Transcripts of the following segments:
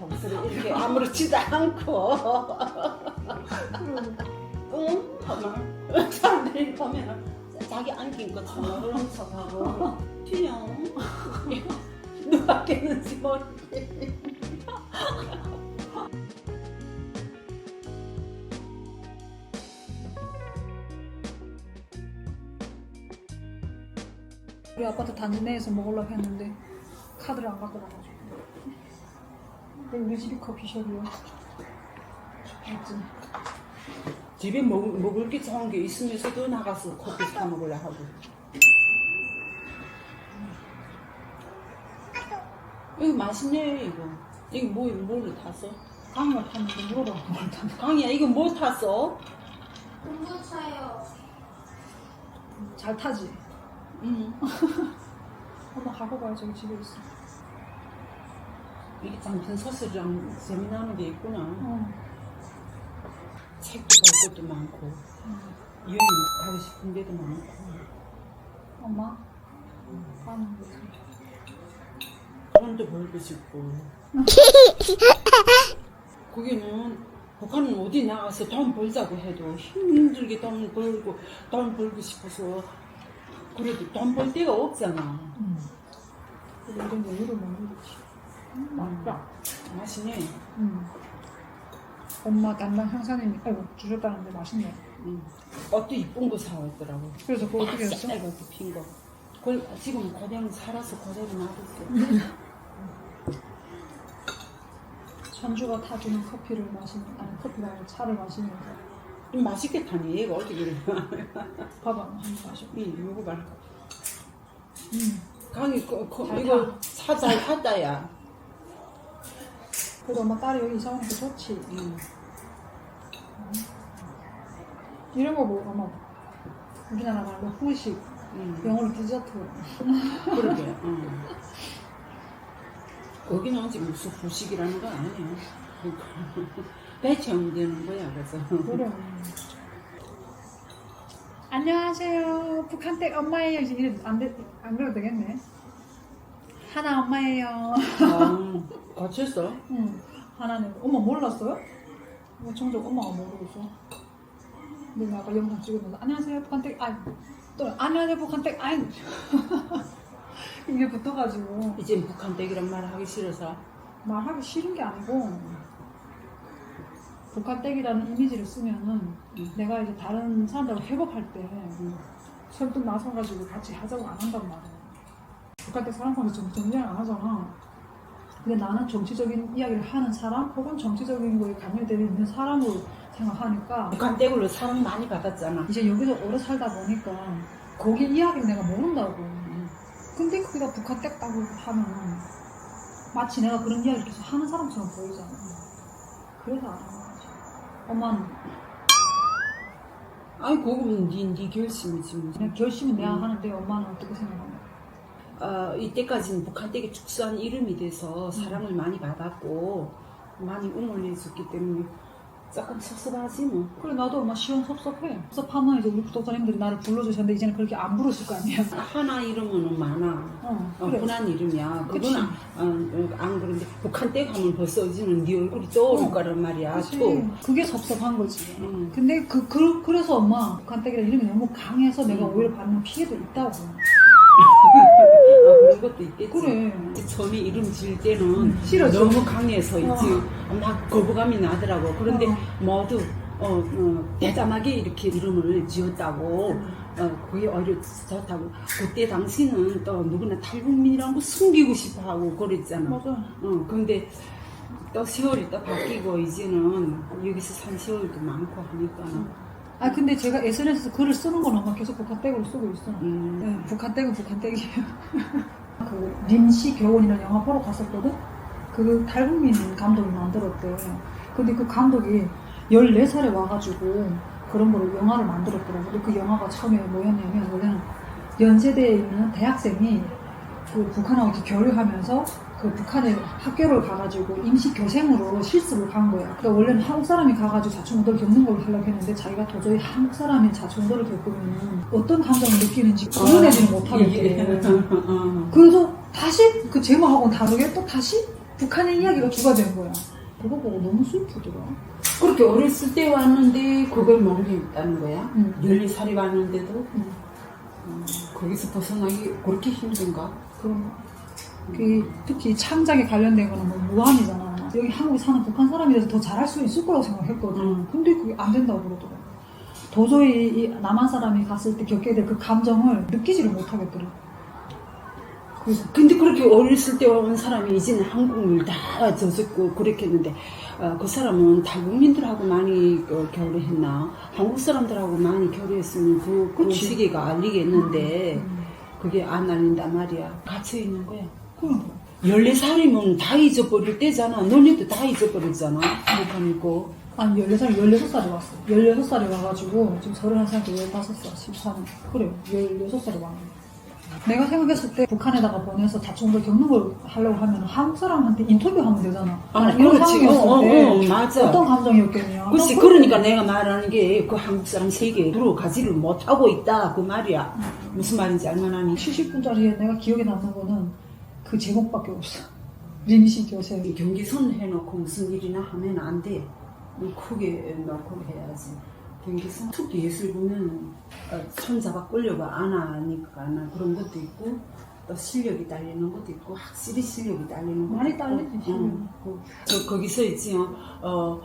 하고서 이렇게 아무렇지도 않고. 응? 사람들이 보면 자기 안긴 것처럼. 척하고 튀어 누가 깼는지 모르겠네. 우리 아파트 단지 내에서 먹으려고 했는데 카드를 안 갖고 나가지고. 근데 우리 집이 커피숍이야 맞지? 집에 먹, 먹을 게 좋은 게 있으면서도 나가서 커피 사 먹으려 하고 이거 맛있네 이거 이거 뭐 뭘로 탔어? 강의를 탔는데 물어봐 뭘 탔나 강이야 이거 뭐 탔어? 공부차요. 잘 타지? 응 엄마 갖고 가야 저기 집에 있어 이게 장편 서술이랑 재미나는 게 있구나. 어. 책도 볼 것도 많고 여행 가고 싶은 데도 많고. 엄마? 거지 돈도 벌고 싶고 거기는 북한은 어디 나가서 돈 벌자고 해도 힘들게 돈 벌고 돈 벌고 싶어서 그래도 돈 벌 데가 없잖아. 응 근데 이런 여유를 먹는 거지 음, 맛있다 맛있네 응 엄마 담당 형사님이 아이고 주셨다는데 맛있네 응. 옷도 이쁜 거 사왔더라고 그래서 그거 어떻게 했어? 짧게 핀 거. 그걸 지금 그대로 살아서 그대로 놔뒀어. 전주가 타주는 커피를 마시는 아니 커피가 아니라 차를 마시면서 좀 맛있게 타네. 얘가 어떻게 그래. 봐봐 한번 마셔 이 요거 봐라. 음. 강이 그, 그, 잘 이거 사잘 탔다야. 그래도 엄마 딸이 여기 이사 오니까 좋지 응. 이런 거 뭐, 엄마 우리나라 말로 후식 응. 영어로 디저트 그러게. 응. 거기는 아직 무슨 후식이라는 건 아니야. 배체험되는 거야. 그래서. 그래 안녕하세요 북한댁 엄마예요 이제 이래 안, 돼, 안 그래도 되겠네 하나 엄마예요 아, 거쳤어? 응 하나는 엄마 몰랐어요? 뭐 정작 엄마가 모르겠어 나 아까 영상 찍었는데 안녕하세요 북한댁 아이 또 안녕하세요 북한댁 아이 이게 붙어가지고 이제 북한 댁이란 말 하기 싫어서. 말하기 싫은 게 아니고 북한댁이라는 이미지를 쓰면은 내가 이제 다른 사람들하고 협업할 때 응. 설득 나서가지고 같이 하자고 안 한단 말이야 북한댁 사람하고 정, 정리를 안 하잖아 근데 나는 정치적인 이야기를 하는 사람 혹은 정치적인 거에 관여되어 있는 사람으로 생각하니까 북한 댁으로 사랑 많이 받았잖아. 이제 여기서 오래 살다 보니까 거기 이야기를 내가 모른다고 응. 근데 거기다 북한댁 따고 하면은 마치 내가 그런 이야기를 계속 하는 사람처럼 보이잖아. 그래서 안 하는 거지. 엄마는 아니 그거는 네, 네 결심이지 뭐. 그냥 결심은 내가 음. 하는데 엄마는 어떻게 생각하냐? 어, 이때까지는 북한댁이 축소한 이름이 돼서 사랑을 많이 받았고 많이 응원해줬기 때문에 조금 섭섭하지 뭐. 그래 나도 엄마 시원 섭섭해. 섭섭하면 이제 우리 구독자님들이 나를 불러주셨는데 이제는 그렇게 안 부르실 거 아니야. 하나 이름은 많아. 어, 어, 그래. 흔한 이름이야. 그치. 그건 안, 어, 안 그런데 북한댁 하면 벌써 이제는 네 얼굴이 떠오를 어. 거란 말이야. 그치. 또. 그게 섭섭한 거지. 음. 근데 그, 그, 그래서 엄마 북한댁이라는 이름이 너무 강해서 내가 음. 오히려 받는 피해도 있다고. 아, 그런 것도 있겠지. 그래. 처음에 이름 지을 때는 음, 싫어져. 너무 강해서 이제 어. 막 거부감이 나더라고. 그런데 어. 모두 어, 어, 대담하게 이렇게 이름을 지었다고 어, 그게 오히려 좋다고. 그때 당시는 또 누구나 탈북민이라는 거 숨기고 싶어 하고 그랬잖아. 맞아. 어, 근데 또 세월이 또 바뀌고 이제는 여기서 산 세월도 많고 하니까 아 근데 제가 SNS에서 글을 쓰는 건 엄마 계속 북한댁으로 쓰고 있어. 음, 네, 북한댁은 북한댁이에요. 그 림시 교원이라는 영화 보러 갔었거든? 그 탈북민 감독이 만들었대. 근데 그 감독이 14살에 와가지고 그런 거를 영화를 만들었더라고. 근데 그 영화가 처음에 뭐였냐면 원래는 연세대에 있는 대학생이 그 북한하고 이렇게 교류하면서 그 북한에 학교를 가가지고 임시 교생으로 실습을 간 거야. 그러니까 원래는 한국 사람이 가가지고 자충우도를 겪는 걸 하려고 했는데 자기가 도저히 한국 사람이 자충우도를 겪으면 어떤 감정을 느끼는지 구분하지는 못하겠대. 어. 그래서 다시 그 제목하고는 다르게 또 다시 북한의 이야기가 주가 된 거야. 그거 보고 너무 슬프더라. 그렇게 어렸을 때 왔는데 그걸 모르겠다는 거야? 응. 14살이 왔는데도 응. 음, 거기서 벗어나기 그렇게 힘든가? 그런 그 특히 창작에 관련된 거는 뭐 무한이잖아. 여기 한국에 사는 북한 사람이라서 더 잘할 수 있을 거라고 생각했거든. 음. 근데 그게 안 된다고 그러더라고. 도저히 이 남한 사람이 갔을 때 겪게 될 그 감정을 느끼지를 못하겠더라. 그래서 근데 그렇게 어렸을 때 온 사람이 이제는 한국을 다 젖었고 그랬겠는데 어, 그 사람은 탈북민들하고 많이 어, 교류했나? 한국 사람들하고 많이 교류했으면 그, 그. 시기가 알리겠는데 음. 그게 안 알린단 말이야. 갇혀 있는 거야. 그럼 14살이면 다 잊어버릴 때잖아. 너네도 다 잊어버리잖아. 북한이고. 아니 14살, 16살에 왔어. 16살에 와가지고 지금 31살인데 15살, 14년. 그래 16살에 왔네. 내가 생각했을 때 북한에다가 보내서 다툼을 겪는 걸 하려고 하면 한국 사람한테 인터뷰하면 되잖아. 아, 이런 그렇지. 상황이었을 어, 어, 때 어, 맞아. 어떤 감정이었겠냐. 그렇지. 그러니까 내가 말하는 게 그 한국 사람 세계에 들어가지를 못하고 있다. 그 말이야. 무슨 말인지 알만하니? 70분짜리에 내가 기억에 남는 거는 그 제목밖에 없어. 림시 교세. 경기선 해놓고 무슨 일이나 하면 안 돼. 크게 놓고 해야지. 경기선 특히 예술 보면 어, 손잡아 끌려가 안 하니까 나 그런 것도 있고 또 실력이 딸리는 것도 있고 확실히 실력이 딸리는 것도 많이. 딸리지. 응. 그, 저 거기서 있지 어, 어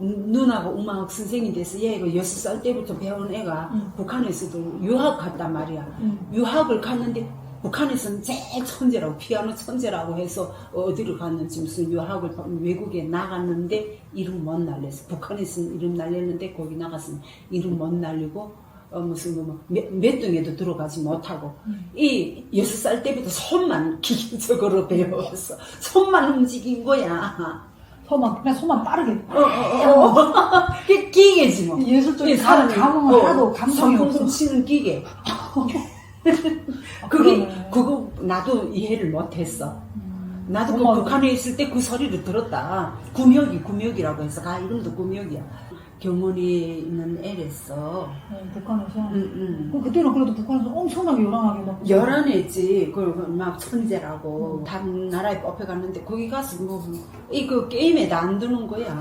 누나가 음악 선생이 돼서 얘가 여섯 살 때부터 배운 애가 응. 북한에서도 유학 갔단 말이야. 응. 유학을 갔는데 북한에서는 제일 천재라고 피아노 천재라고 해서 어디를 갔는지 무슨 유학을 외국에 나갔는데 이름 못 날렸어. 북한에서는 이름 날렸는데 거기 나갔으면 이름 못 날리고 어 무슨 뭐몇 등에도 들어가지 못하고 음. 이 여섯 살 때부터 손만 기계적으로 배웠어. 손만 움직인 거야. 손만, 그냥 손만 빠르게. 어, 어, 어, 어. 기계지 뭐. 예술적인 이 사람이, 감흥을 어, 하나도 감성이 없어. 치는 기계. 아, 그게 그러네. 그거 나도 이해를 못했어. 음. 나도 그. 북한에 있을 때 그 소리를 들었다. 구명이 구명이라고 해서 가 이름도 구명이야. 경원에 있는 애랬어. 네, 북한에서. 응, 응. 그 그때는 그래도 북한에서 엄청나게 요란하게 막. 열한했지. 그막 천재라고 다른 나라에 뽑혀갔는데 거기 가서 뭐이 그 게임에도 안 드는 거야.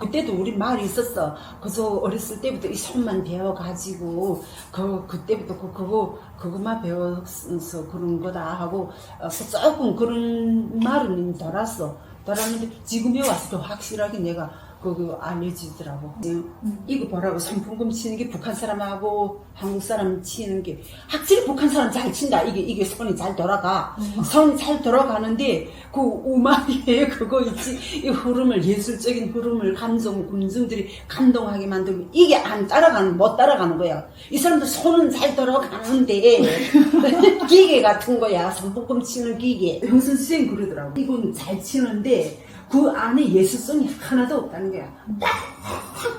그때도 우리 말이 있었어. 그래서 어렸을 때부터 이 손만 배워가지고 그 그때부터 그 그거 그것만 배워서 그런 거다 하고 어, 조금 그런 말은 돌았어. 돌았는데 지금에 와서 더 확실하게 내가 그거 알려지더라고. 음. 이거 보라고 선풍금 치는 게 북한 사람하고 한국 사람 치는 게 확실히 북한 사람 잘 친다. 이게 이게 손이 잘 돌아가. 음. 손이 잘 돌아가는데 그 우마리에 그거 있지 이 흐름을 예술적인 흐름을 감정 감정들이 감동하게 만들고 이게 안 따라가는 못 따라가는 거야. 이 사람들 손은 잘 돌아가는데 기계 같은 거야. 선풍금 치는 기계. 형선 선생 그러더라고. 이건 잘 치는데 그 안에 예술성이 하나도 없다는 거야.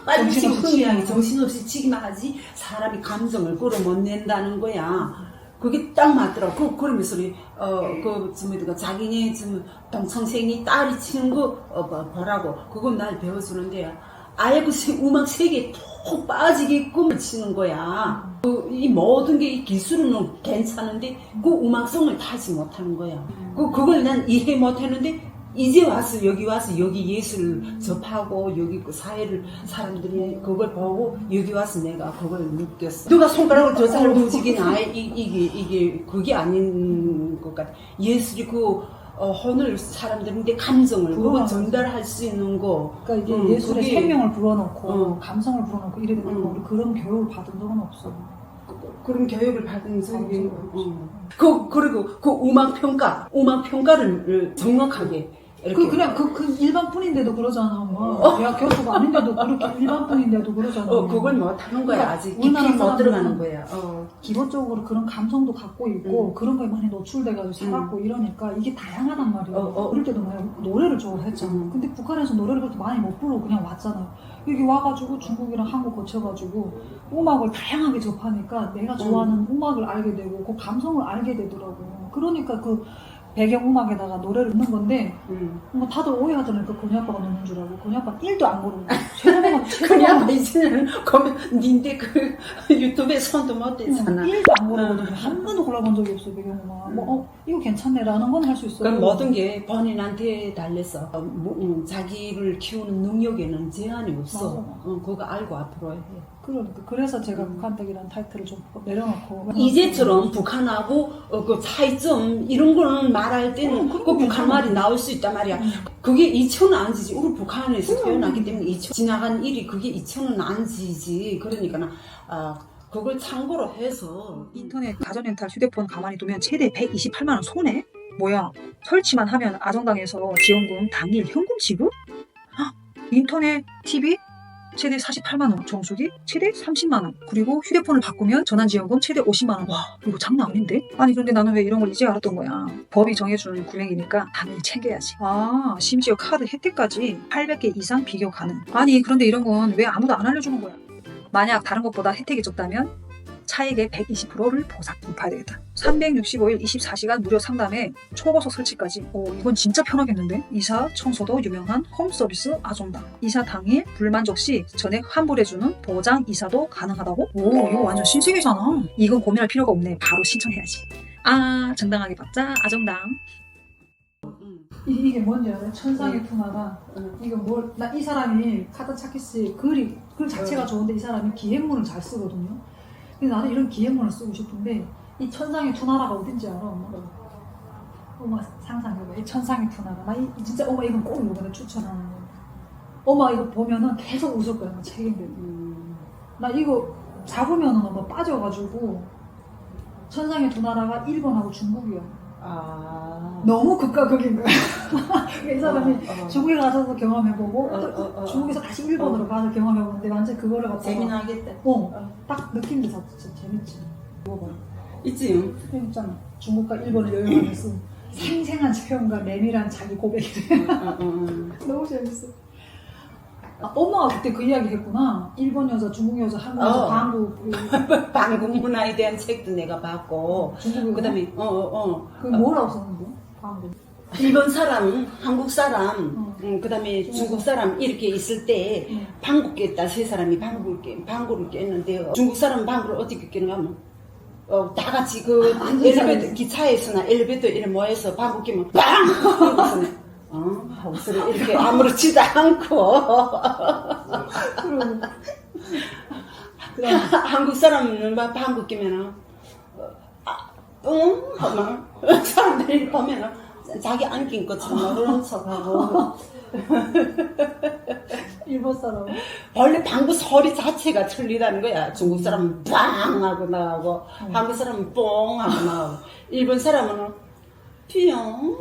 빨리 치고 치고. 정신없이 치기만 하지 사람이 감정을 끌어 못 낸다는 거야. 그게 딱 맞더라고. 그, 그러면서 우리, 어, 그, 뭐가 자기네 좀 동창생이 딸이 치는 거, 어, 뭐, 보라고. 그건 날 배워주는데, 아예 그 세- 음악 세계에 푹 빠지게끔 치는 거야. 그, 이 모든 게 이 기술은 괜찮은데, 그 음악성을 타지 못하는 거야. 그, 그걸 난 이해 못했는데, 이제 와서 여기 와서 여기 예술을 접하고 여기 그 사회를 사람들이 그걸 보고 여기 와서 내가 그걸 느꼈어. 누가 손가락을 더잘 움직이나 이, 이게 이게 그게 아닌 것 같아. 예술이 그 어, 혼을 사람들인데 감정을 그거 전달할 수 있는 거. 그러니까 이게 음, 예술의 그게- 생명을 불어넣고 음. 감성을 불어넣고 이래 되는 음. 거 우리 그런 교육을 받은 적은 없어. 그- 그런 교육을 받은 적이 없어. 어. 그 그리고 그 음악 평가 음악 평가를 정확하게 그 그냥 그, 그 일반 분인데도 그러잖아. 뭐 대학 교수가 아닌데도 그렇게 일반 분인데도 그러잖아. 어 그걸 못 하는 거야 그러니까 아직 깊이 우리나라 못 사람들은 들어가는 거야. 어. 기본적으로 그런 감성도 갖고 있고 음. 그런 거에 많이 노출돼가지고 살았고 이러니까 이게 다양하단 말이야. 어, 어. 어릴 때도 막 노래를 좋아했잖아. 음. 근데 북한에서 노래를 그렇게 많이 못 부르고 그냥 왔잖아. 여기 와가지고 중국이랑 한국 거쳐가지고 음악을 다양하게 접하니까 내가 좋아하는 음. 악을 알게 되고 그 감성을 알게 되더라고. 그러니까 그 배경음악에다가 노래를 넣는 건데 응. 뭐 다들 오해하잖아요. 그 권희 아빠가 넣는 줄 알고 권희 아빠 1도 안 고르고 최근에만 그냥 이제는 그러면 닌데 그 유튜브에 손도 못 댔잖아. 1도 안 고르거든요. 한 번도 골라본 적이 없어요. 배경음악. 뭐 어, 이거 괜찮네라는 건 할 수 있어요. 그건 모든 게 본인한테 달려서 어, 뭐, 음, 자기를 키우는 능력에는 제한이 없어. 어, 그거 알고 앞으로 해. 그러니까 그래서 제가 북한댁이라는 타이틀을 좀 내려놓고 이제처럼 북한하고 어, 그 차이점 이런 거는 말할 때는 어, 그 그런 거 북한 괜찮아. 말이 나올 수 있단 말이야. 음. 그게 이천은 안 지지. 우리 북한에서 음. 태어나기 때문에 이천 지나간 일이 그게 이천은 안 지지. 그러니까 아 그걸 참고로 해서 인터넷 가전렌탈 휴대폰 가만히 두면 최대 128만 원 손해? 뭐야? 설치만 하면 아정당에서 지원금 당일 현금 지급? 헉, 인터넷 TV 최대 48만 원, 정수기 최대 30만 원, 그리고 휴대폰을 바꾸면 전환 지원금 최대 50만 원. 와, 이거 장난 아닌데? 아니 그런데 나는 왜 이런 걸 이제 알았던 거야? 법이 정해주는 금액이니까 당일 챙겨야지. 아, 심지어 카드 혜택까지 800개 이상 비교 가능. 아니 그런데 이런 건 왜 아무도 안 알려주는 거야? 만약 다른 것보다 혜택이 적다면 차액의 120%를 보상 입어야 되겠다. 365일 24시간 무료 상담에 초고속 설치까지. 오, 이건 진짜 편하겠는데? 이사, 청소도 유명한 홈 서비스 아종당. 이사 당일 불만족 시 전액 환불해주는 보장 이사도 가능하다고? 오, 이거 완전 신세계잖아. 이건 고민할 필요가 없네. 바로 신청해야지. 아, 정당하게 받자. 아정당. 음, 이, 게 뭔지 알아요? 천상의 음. 투나가 음. 이거 뭘, 나 이 사람이 카드 차키 씨 글이, 글 자체가 음. 좋은데 이 사람이 기행문을 잘 쓰거든요. 근데 나는 이런 기행문을 쓰고 싶은데 이 천상의 투나라가 어딘지 알아, 엄마? 엄마 상상해봐. 이 천상의 투나라. 나 이, 진짜 엄마 이건 꼭 이번에 추천하는 거. 엄마 이거 보면은 계속 웃을 거야, 책임들. 음. 나 이거 잡으면은 엄마 빠져가지고 천상의 투나라가 일본하고 중국이야. 아 너무 극과 극인 거야. 이 사람이 어, 어. 중국에 가서도 경험해보고 어, 또 어, 어. 중국에서 다시 일본으로 가서 경험해보는데 완전 그거를 갖다가 재미나겠다. 어, 딱 느낌이 다 진짜 재밌지. 먹어봐. 있지. 응? 있잖아. 중국과 일본을 여행하면서 생생한 체험과 내밀한 자기 고백이 어, 어, 어. 너무 재밌어. 아, 엄마가 그때 그 이야기 했구나. 일본 여자, 중국 여자, 한국 여자, 어. 방구, 그, 방금 문화에 대한 책도 내가 봤고 중국 여자. 그다음에 어 어. 그 뭐라고 썼는데? 방구. 일본 사람, 한국 사람, 어. 음, 그다음에 중국 사람 이렇게 있을 때 응. 방구 깼다 세 사람이 방구를 깨, 방구를 깼는데 중국 사람 방구를 어떻게 깨는가 하면 어, 다 같이 그 아, 엘리베이터. 기차에서나 엘리베이터 이렇게 모여서 방구 끼면 빵! 어? 하고서 이렇게 아무렇지도 않고. 그다음 한국 사람은 막 방구 끼면은 아, 응? 하면 사람들이 보면은 자기 안 낀 것처럼 그런 척하고 일본 사람. 원래 방구 소리 자체가 틀리다는 거야. 중국 사람은 빵 하고 나가고 음. 한국 사람은 뽕 하고 나가고 일본 사람은 뿅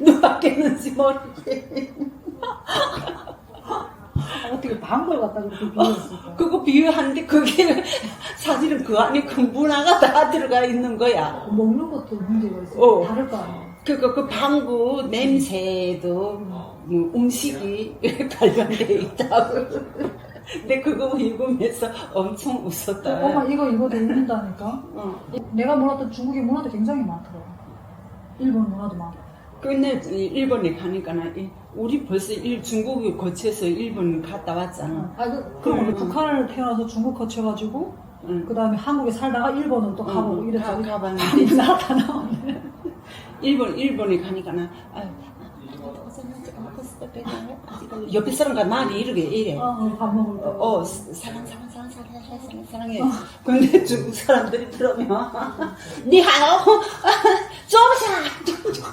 누가 깼는지 모르게 어떻게 방구를 갖다 그렇게 비유했을까? 그거 비유하는데 그게 사실은 그 안에 그 문화가 다 들어가 있는 거야. 먹는 것도 문제가 있어. 어. 다를 거 아니야. 그그 그 방구 냄새도 뭐 음식이 관련돼 있다고. 근데 그거 읽으면서 엄청 웃었다. 엄마 이거 이거도 읽는다니까. 어. 내가 몰랐던 중국의 문화도 굉장히 많더라. 일본 문화도 많고. 근데 이 일본에 가니까 나 이- 우리 벌써 일 중국을 거쳐서 일본 갔다 왔잖아. 아, 그, 그럼 응, 우리 응. 북한을 태어나서 중국 거쳐가지고, 응. 그 다음에 한국에 살다가 일본을 또 가보고 응, 이랬잖아. 가- 가봤는데. 다 나왔네. 일본 일본에 가니까 나 아유, 옆에 사람과 말이 이렇게 이래. 어, 어, 밥 먹을 때. 어, 어, 사랑, 사랑, 사랑, 사랑, 사랑, 사랑, 사랑해. 근데 중국 사람들이 들으면, 니하오, 쪼샤,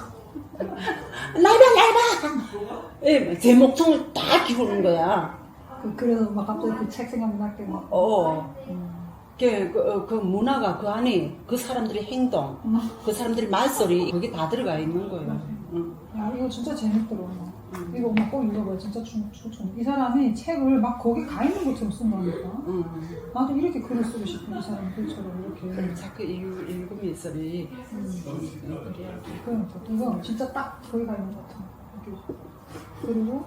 날봐, 날봐. 예, 제 목청을 다 기우는 거야. 그, 그래서 막 갑자기 그 책 생각날 때 막. 어, 음. 그, 그, 그 문화가 그 안에 그 사람들의 행동, 음. 그 사람들의 말소리, 그게 다 들어가 있는 거예요. 응. 야, 이거 진짜 재밌더라. 응. 이거 엄마 꼭 읽어봐요. 진짜 추, 추천. 이 사람이 책을 막 거기 가 있는 것처럼 쓴다니까. 응. 나도 이렇게 글을 쓰고 싶은 이 사람 글처럼 이렇게. 자꾸 읽, 읽으면서 이 음. 그러니까 이거 진짜 딱 거기 가 있는 것 같아. 이렇게. 그리고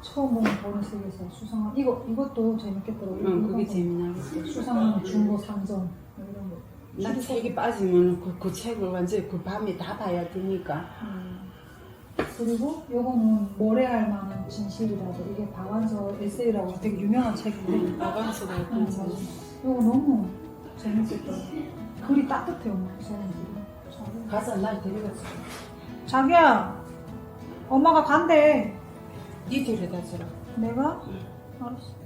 처음 보는 세계에서 수상한 이거 이것도 재밌겠더라고. 응, 그게 이거 재미나겠어. 수상한 중고 상점 뭐 이런 거. 난 책이 빠지면 그, 그 책을 완전히 그 밤에 다 봐야 되니까. 음. 그리고 요거는 모래알 많은 진실이라고 이게 박완서 에세이라고 되게 유명한 책인데 나가서가 음, 맞아. 요거 너무 재밌었던 글이 따뜻해요 엄마 사람들이 자기야. 가서 날 데려가서 자기야 엄마가 간대 니 데려다 주라. 내가? 응. 알았어